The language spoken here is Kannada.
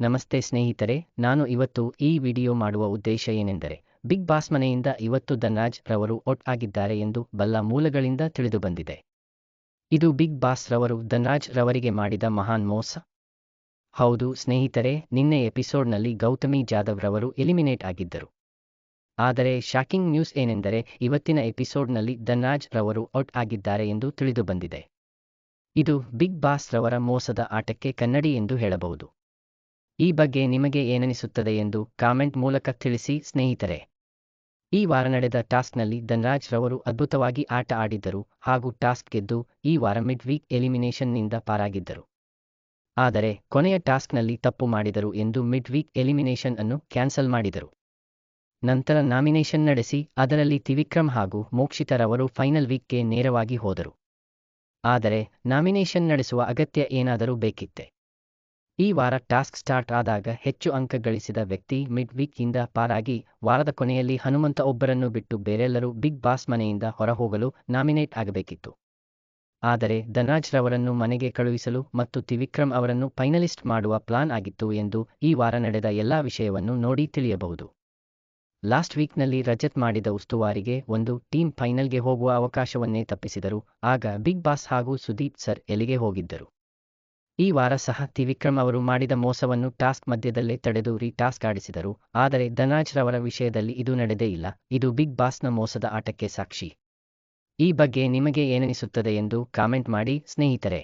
ನಮಸ್ತೆ ಸ್ನೇಹಿತರೆ, ನಾನು ಇವತ್ತು ಈ ವಿಡಿಯೋ ಮಾಡುವ ಉದ್ದೇಶ ಏನೆಂದರೆ, ಬಿಗ್ ಬಾಸ್ ಮನೆಯಿಂದ ಇವತ್ತು ಧನ್ರಾಜ್ ರವರು ಔಟ್ ಆಗಿದ್ದಾರೆ ಎಂದು ಬಲ್ಲ ಮೂಲಗಳಿಂದ ತಿಳಿದುಬಂದಿದೆ. ಇದು ಬಿಗ್ ಬಾಸ್ ರವರು ಧನ್ರಾಜ್ ರವರಿಗೆ ಮಾಡಿದ ಮಹಾನ್ ಮೋಸ. ಹೌದು ಸ್ನೇಹಿತರೆ, ನಿನ್ನೆ ಎಪಿಸೋಡ್ನಲ್ಲಿ ಗೌತಮಿ ಜಾಧವ್ ರವರು ಎಲಿಮಿನೇಟ್ ಆಗಿದ್ದರು. ಆದರೆ ಶಾಕಿಂಗ್ ನ್ಯೂಸ್ ಏನೆಂದರೆ, ಇವತ್ತಿನ ಎಪಿಸೋಡ್ನಲ್ಲಿ ಧನ್ರಾಜ್ ರವರು ಔಟ್ ಆಗಿದ್ದಾರೆ ಎಂದು ತಿಳಿದುಬಂದಿದೆ. ಇದು ಬಿಗ್ ಬಾಸ್ ರವರ ಮೋಸದ ಆಟಕ್ಕೆ ಕನ್ನಡಿ ಎಂದು ಹೇಳಬಹುದು. ಈ ಬಗ್ಗೆ ನಿಮಗೆ ಏನನಿಸುತ್ತದೆ ಎಂದು ಕಾಮೆಂಟ್ ಮೂಲಕ ತಿಳಿಸಿ, ಸ್ನೇಹಿತರೆ. ಈ ವಾರ ನಡೆದ ಟಾಸ್ಕ್ನಲ್ಲಿ ಧನ್ರಾಜ್ ರವರು ಅದ್ಭುತವಾಗಿ ಆಟ ಆಡಿದ್ದರು ಹಾಗೂ ಟಾಸ್ಕ್ ಗೆದ್ದು ಈ ವಾರ ಮಿಡ್ ವೀಕ್ ಎಲಿಮಿನೇಷನ್ನಿಂದ ಪಾರಾಗಿದ್ದರು. ಆದರೆ ಕೊನೆಯ ಟಾಸ್ಕ್ನಲ್ಲಿ ತಪ್ಪು ಮಾಡಿದರು ಎಂದು ಮಿಡ್ ವೀಕ್ ಎಲಿಮಿನೇಷನ್ ಅನ್ನು ಕ್ಯಾನ್ಸಲ್ ಮಾಡಿದರು. ನಂತರ ನಾಮಿನೇಷನ್ ನಡೆಸಿ, ಅದರಲ್ಲಿ ತಿವಿಕ್ರಮ್ ಹಾಗೂ ಮೋಕ್ಷಿತರವರು ಫೈನಲ್ ವೀಕ್ಗೆ ನೇರವಾಗಿ ಹೋದರು. ಆದರೆ ನಾಮಿನೇಷನ್ ನಡೆಸುವ ಅಗತ್ಯ ಏನಾದರೂ ಬೇಕಿತ್ತೆ? ಈ ವಾರ ಟಾಸ್ಕ್ ಸ್ಟಾರ್ಟ್ ಆದಾಗ ಹೆಚ್ಚು ಅಂಕ ಗಳಿಸಿದ ವ್ಯಕ್ತಿ ಮಿಡ್ ವೀಕ್ ಇಂದ ಪಾರಾಗಿ ವಾರದ ಕೊನೆಯಲ್ಲಿ ಹನುಮಂತ ಒಬ್ಬರನ್ನು ಬಿಟ್ಟು ಬೇರೆಲ್ಲರೂ ಬಿಗ್ ಬಾಸ್ ಮನೆಯಿಂದ ಹೊರಹೋಗಲು ನಾಮಿನೇಟ್ ಆಗಬೇಕಿತ್ತು. ಆದರೆ ಧನ್ರಾಜ್ ರವರನ್ನು ಮನೆಗೆ ಕಳುಹಿಸಲು ಮತ್ತು ತ್ರಿವಿಕ್ರಮ್ ಅವರನ್ನು ಫೈನಲಿಸ್ಟ್ ಮಾಡುವ ಪ್ಲಾನ್ ಆಗಿತ್ತು ಎಂದು ಈ ವಾರ ನಡೆದ ಎಲ್ಲಾ ವಿಷಯವನ್ನು ನೋಡಿ ತಿಳಿಯಬಹುದು. ಲಾಸ್ಟ್ ವೀಕ್ನಲ್ಲಿ ರಜತ್ ಮಾಡಿದ ಉಸ್ತುವಾರಿಗೆ ಒಂದು ಟೀಮ್ ಫೈನಲ್ಗೆ ಹೋಗುವ ಅವಕಾಶವನ್ನೇ ತಪ್ಪಿಸಿದರು. ಆಗ ಬಿಗ್ ಬಾಸ್ ಹಾಗೂ ಸುದೀಪ್ ಸರ್ ಎಲ್ಲಿಗೆ ಹೋಗಿದ್ದರು? ಈ ವಾರ ಸಹ ತಿವಿಕ್ರಮ್ ಅವರು ಮಾಡಿದ ಮೋಸವನ್ನು ಟಾಸ್ಕ್ ಮಧ್ಯದಲ್ಲೇ ತಡೆದು ರೀ ಟಾಸ್ಕ್ ಆಡಿಸಿದರು. ಆದರೆ ಧನಾಜ್ ರವರ ವಿಷಯದಲ್ಲಿ ಇದು ನಡೆದೇ ಇಲ್ಲ. ಇದು ಬಿಗ್ ಬಾಸ್ನ ಮೋಸದ ಆಟಕ್ಕೆ ಸಾಕ್ಷಿ. ಈ ಬಗ್ಗೆ ನಿಮಗೆ ಏನನಿಸುತ್ತದೆ ಎಂದು ಕಾಮೆಂಟ್ ಮಾಡಿ ಸ್ನೇಹಿತರೆ.